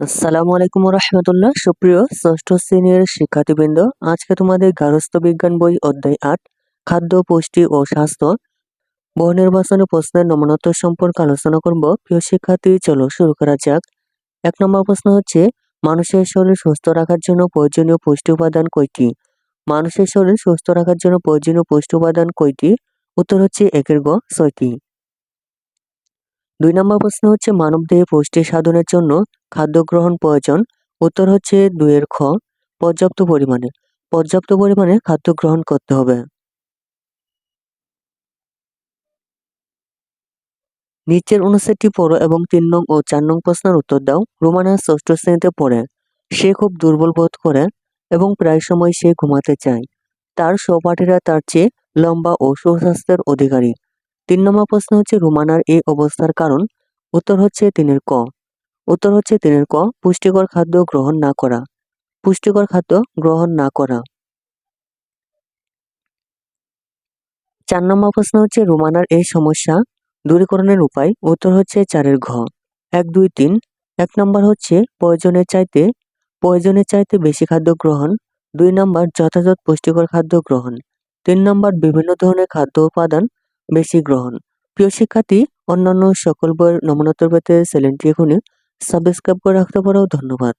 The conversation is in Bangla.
আসসালামু আলাইকুম রহমতুল্লাহ সুপ্রিয় ষষ্ঠ শ্রেণির শিক্ষার্থীবৃন্দ, আজকে তোমাদের গার্হস্থ্য বিজ্ঞান বই অধ্যায় আট, খাদ্য, পুষ্টি ও স্বাস্থ্য বহু নির্বাচনী প্রশ্নের নমনত্ব সম্পর্কে আলোচনা করব। প্রিয় শিক্ষার্থী, চলো শুরু করা যাক। এক নম্বর প্রশ্ন হচ্ছে, মানুষের শরীর সুস্থ রাখার জন্য প্রয়োজনীয় পুষ্টি উপাদান কয়টি মানুষের শরীর সুস্থ রাখার জন্য প্রয়োজনীয় পুষ্টি উপাদান কয়টি উত্তর হচ্ছে একের গ ছয়টি দুই নম্বর প্রশ্ন হচ্ছে মানবদেহে পুষ্টি সাধনের জন্য খাদ্য গ্রহণ প্রয়োজন। উত্তর হচ্ছে দুইয়ের খ, পর্যাপ্ত পরিমাণে। পর্যাপ্ত পরিমাণে খাদ্য গ্রহণ করতে হবে। নিচের অনুচ্ছেদটি পড়ো এবং তিন নং ও চার নং প্রশ্নের উত্তর দাও। রোমানা ষষ্ঠ শ্রেণীতে পড়ে। সে খুব দুর্বল বোধ করে এবং প্রায় সময় সে ঘুমাতে চায়। তার সহপাঠীরা তার চেয়ে লম্বা ও সুস্বাস্থ্যের অধিকারী। তিন নম্বর প্রশ্ন হচ্ছে রুমানার এই অবস্থার কারণ। উত্তর হচ্ছে তিনের ক। উত্তর হচ্ছে তিনের ক, পুষ্টিকর খাদ্য গ্রহণ না করা। পুষ্টিকর খাদ্য গ্রহণ না করা। চার নম্বর প্রশ্ন হচ্ছে রুমানার এই সমস্যা দূরীকরণের উপায়। উত্তর হচ্ছে চারের ঘ। এক, দুই, তিন। এক নম্বর হচ্ছে প্রয়োজনের চাইতে প্রয়োজনের চাইতে বেশি খাদ্য গ্রহণ। দুই নম্বর যথাযথ পুষ্টিকর খাদ্য গ্রহণ। তিন নম্বর বিভিন্ন ধরনের খাদ্য উপাদান বেশি গ্রহণ। প্রিয় শিক্ষার্থী, অন্যান্য সকল বইয়ের নমুনা পেতে চ্যানেলটি এখনই সাবস্ক্রাইব করে রাখতে পারো। ধন্যবাদ।